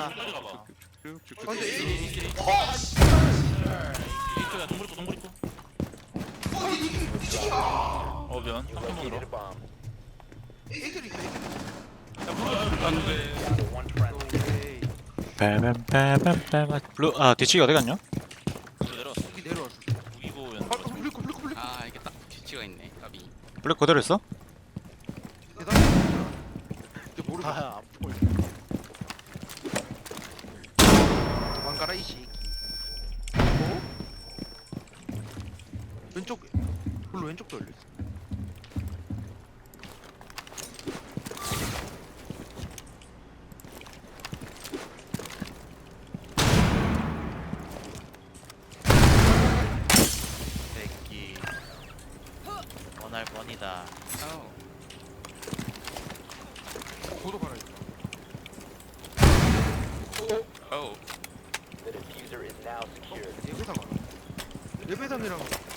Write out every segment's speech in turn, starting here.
하나 빨리 가봐 근데 이- 이리 어, 씨. 이거야 동물 있고 동물 있고 어, 이- 이- 미치겠다. 어 미안 You 한번 located 으로 a bomb. 애들이 있다, 애들이. 안돼 Down to one friendly. 빼빼빼빼빼 블루 아 뒤치기 어디 갔냐? 내려왔어 여기 내려왔어. 무기고 아, 블리코, 블리코, 블리코. 아 이게 딱 뒤치가 있네 까비 블랙 그대로 있어? 대단해. 이제 모르겠어. 아 안 보여 도망가라 이 새끼. 어? 왼쪽 별로 왼쪽도 열려 있어. 새끼 원할 뻔이다 아우 고도 봐라 이거. 어우 The diffuser is now secured. 예배당. 예배당이랑.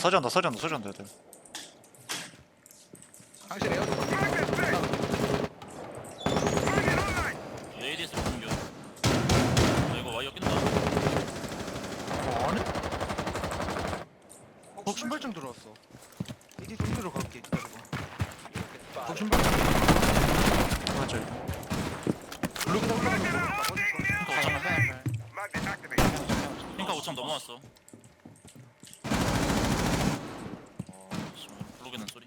서지한다 서지한다 서지한다 얘들 당신 에어도 레이디스를 공격 아 이거 와이어 낀다 안 해? 어, 신발장 들어왔어. 이제 좀 들어갈게. 기다려봐. 어. 신발장. 맞아 블루가 올라가는 거. 핑카 5천 넘어왔어 어 씨발 블록에는 소리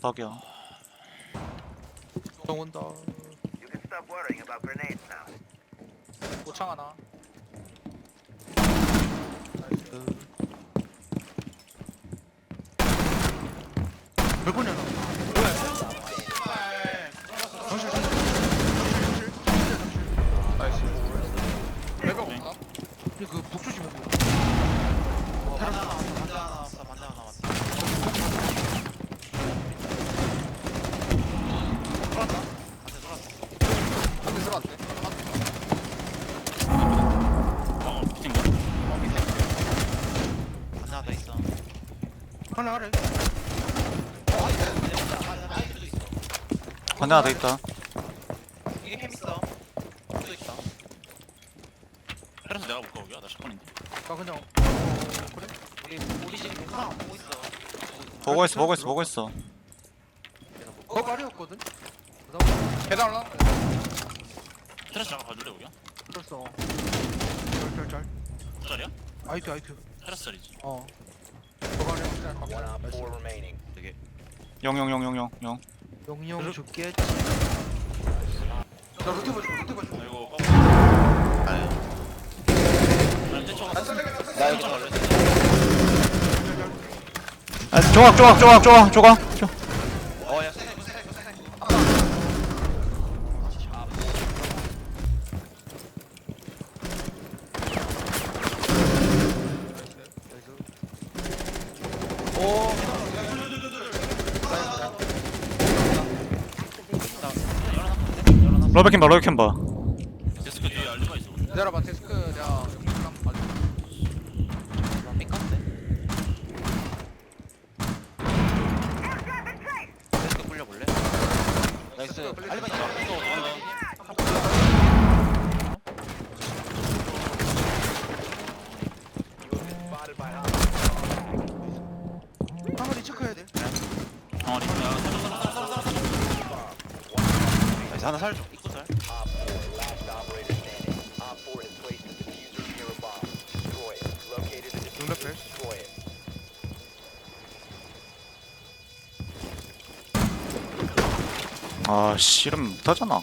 덕이야 정 온다. 고창 하나 몇 번이야 나? 정실 정실. 나이스. 레벨 없나? 근데 그 북조지 먹고. 반대 하나 반대 하나 왔어 반대 하나 왔어 돌았나? 반대 돌았어 안돼 들어왔대 어 미친 거 반대 하나 더 있어 하나 하래. 반대 하나 더 있다 이게 캠 있어 또 있다 그래서 내가 볼까 오기야 나 샷건인데 나 그냥. 어, 그래? 우리 우리 지금 안 보고 있어 보고 있어 보고 있어 보고 있어 거 말이었거든. 그다음 계단 올라 테라스 잠깐 봐줄래 우리야? 들었어. 짤짤짤. 몇 자리야? 아이트 아이트. 테라스 자리지 어. 거 말이야. One op four remaining. 되게 영영영영영영 용용 죽겠지. 나 루트 봐줘. 루트 봐줘. 아 이거 대충 나 이거 원래 아 조각 조각 조각 조각 조각 조- 어야 러베킨 봐 러베킨 봐 데스크 뒤에 알리바 있어 기다려봐 데스크 내가 영상 봐줘 나 삐까인데? 데스크 굴려볼래? 나이스. 알리바 있어 이거 도망가 Spotted by hostiles. 항아리 체크해야 돼. 병아리 야. 살려 살려 살려 살려 살려 나이스 하나 살줘 앞에 아 씨름 못하잖아.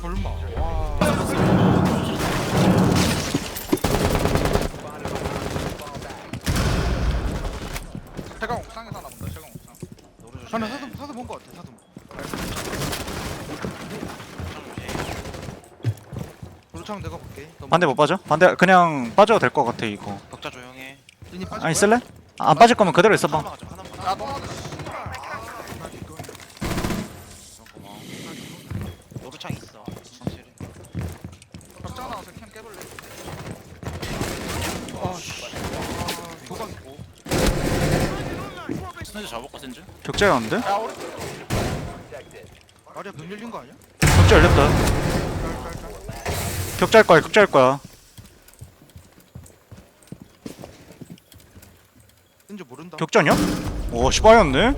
설마. 반대 못 빠져? 반대 그냥 빠져도 될 것 같아 이거 격자 조용해 진이 빠질 아니 거야? 쓸래? 아, 안 빠질 거면 그대로 있어봐 하나만 가져 하나만 야 너무 고마워 노루창 있어 확실히 벽장 나와서 캠 깨볼래 아, 씨. 아, 도박 있고 스네드 잡을까 센즈? 격자였는데? 야 우리 Protected. 아리야 병 열린 거 아니야? 격자 열렸다 격자일 거야 격자일 거야. 모른다. 격자냐? 오 시바였네? 여기?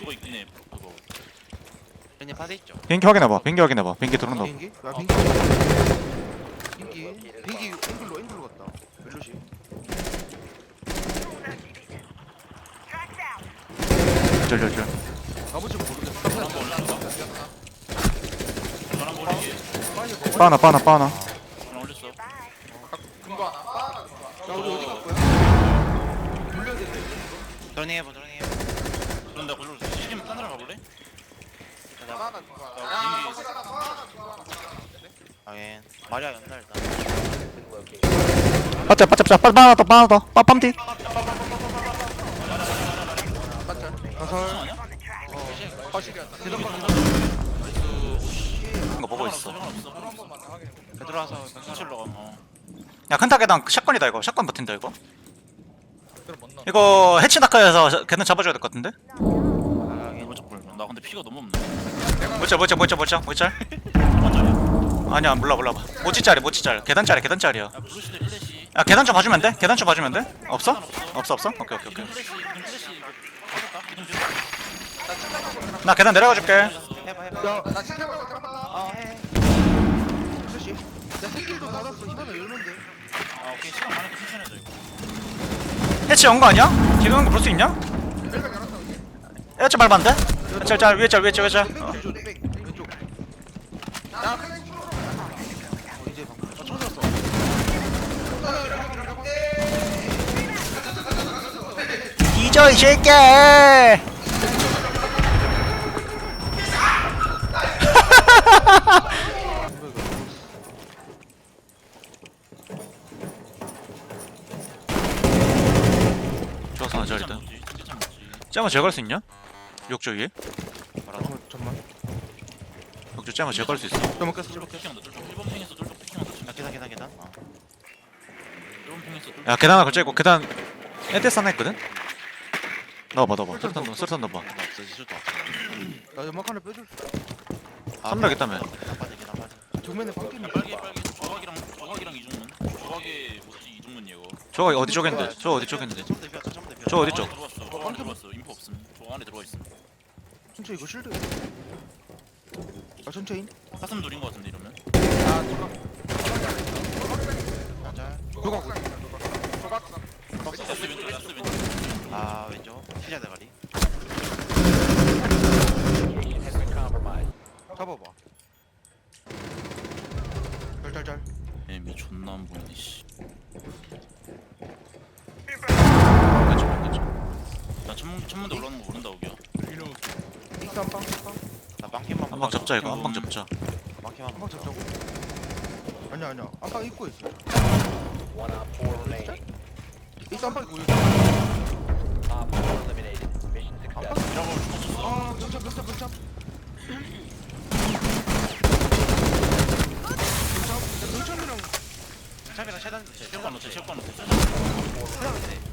그거 있긴 해 그거. 있죠? 비행기 확인해봐 비행기 확인해봐. 비행기 들어온다 비행기? 야 비행기. 비행기. 비행기 앵글로 앵글로 갔다. 멜로시. 절절절. 나머지는 모르겠어 전환 올리기 빨리 먹어 빠나 빠나 빠나 올렸어 금고 하나 아야 우리 어디 갈 거야? 돌려야 돼 드러닝 해봐 드러닝 해봐 그럼 나 그걸로 시kim 딴 사람 가볼래? 나 하나 금고 하나 야, 야 비행기. 거기 하나 하나 금고 하나 하긴 마리아 연다 일단. 빠짜 빠짜 빠짜 빠- 빠나 더 빠나 더 빠빰디 맞죠 가설 아니야? 거실이었다 이 거 보고 있어. 한 번만 확인해 들어와서 명실로 가 어. 야 큰타 계단 샷건이다 이거. 샷건 버틴다 이거. 그럼 못 넣어 이거 해치 다카에서 계단 잡아줘야 될 것 같은데? 아 볼나 근데 피가 너무 없네. 뭐자 뭐자 뭐자 뭐자 한번짜리 아니야 몰라 몰라. 모찌짜리 모찌짜리 계단 짜리 계단 짜리야. 야 블루시드 플래시. 야 계단 좀 봐주면 돼? 계단 좀 봐주면 돼? 없어? 없어. 없어? 오케이 오케이 오케이. 기둥 플래시 기둥 플래시 이거 받았다 기둥 플래시. 나 계단 내려가 줄게. 해봐 해봐 야나말 열는데 아 오케이 시간 많으니까 천천히 하자 이거 해치 연거 아니야? 기둥 거볼 수 있냐? 벨벳 열었다 여기 해치 짤, 위에 짤, 위에 짤, 위에 짤. 이제 어 쳐졌어 뒤져, 이 새끼! 좋았어, 나 잘했다. 먹지 진짜 잘 먹지 짱아 제거할 수 있냐? 욕조 위에? 어 잠만 욕조 짱아 제거할 수 있어. 잘못 깼어 쫄쫄 피킹한다 쫄쫄 1번 핑에서 쫄쫄 피킹한다 야 계단 계단 계단 어 1번 핑에서 쫄쫄 야, 계단 하나 걸쳐 있고, 계단, 에테스 하나 있거든? 넣어봐, 넣어봐. 설탕 넣어, 설탕 넣어봐. 없어 지수도 없어 나 연막 하나 빼줄 삼각 있다며. 계단 빠져 계단 빠져 정면에 방김이 빨개 빨개 조각이랑 조각이랑 이중문 조각에 뭐지 이중문 이거 저거 어디 쪽인데? 저 어디 쪽인데? 대비하자 처음 대비하자 저 어디 쪽? 들어왔어 저 안에 들어왔어 저 안에 들어와 있음 천천히 이거 실드. 아 천천히. 사슴 돌인 거 같은데 이러면? 아 조각 맞아 조각 어디 조각상 야스 왼쪽 야스 왼쪽 아 왼쪽. 피자 대가리. 잡아봐 익스 한방 한방 나 빵캠만 한방 잡자, 이거. 한 방 잡자. 빵캠만 한방 잡자고? 아니야 아니야. 한방 입고 있어. One op four remaining. 익스 한방 입고 있어. Op four eliminated. Mission 죽었어 아 병참 병참 병참 병참 병참이랑 차비랑 최단 체육관 놓자. 체육관 놓자. All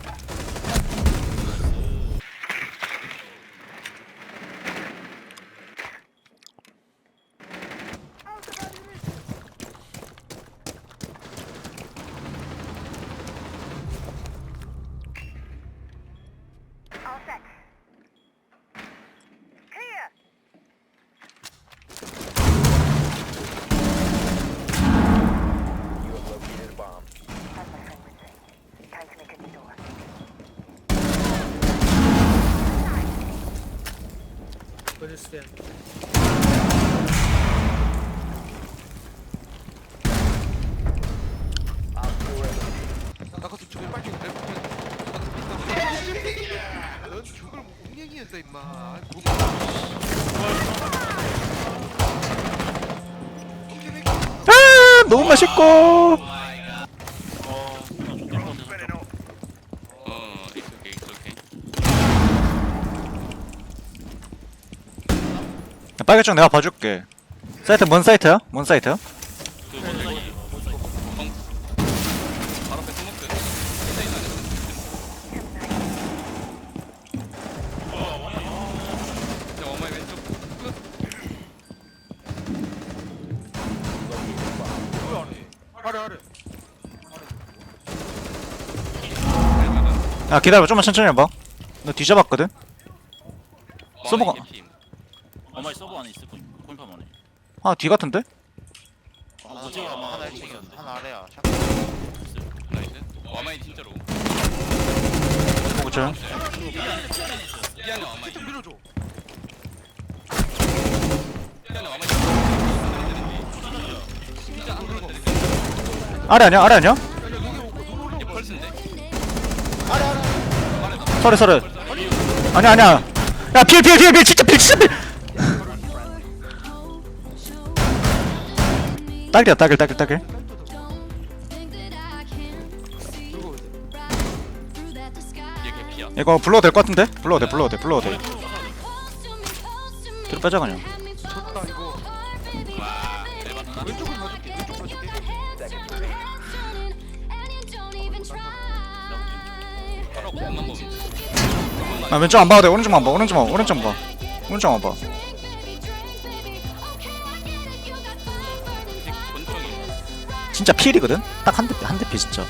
나가 뒤쪽에 빨리 내 넌 죽을 웅냥이였어 임마 아 너무 맛있고 빨개쪽 내가 봐줄게 사이트 뭔 사이트야? 뭔 사이트야? 야 기다려봐 좀만 천천히 해봐 너 뒤져봤거든? 서버가-. 어머니 서버 안에 있을 거임 콤팜 안에 아 뒤 같은데? 어 뭐지 아마 하나 1층이었는데 하나 아래야 나이스. 와마이 진짜로. 어 그쵸 미안해 와마이. 좀 밀어줘 와마이. 아래 아니야 아래 아니야? 서래 서래 아니야 아니야 야 필 필 필 필 진짜 필 진짜 필 딱이야 딱일 딱일 딱일. 이거 불러도 될 것 같은데? 불러도 돼 불러도 돼 불러도 돼 뒤로 빼자 그냥 졌다 이거 와, 대박이다. 왼쪽을 봐줄게 왼쪽 봐줄게 바로 공만 보면. 아 왼쪽 안 봐도 돼. 오른쪽만 봐. 오른쪽만 오른쪽 봐. 오른쪽만 봐. 권총이. 진짜 필이거든? 딱 한 대 한대필 진짜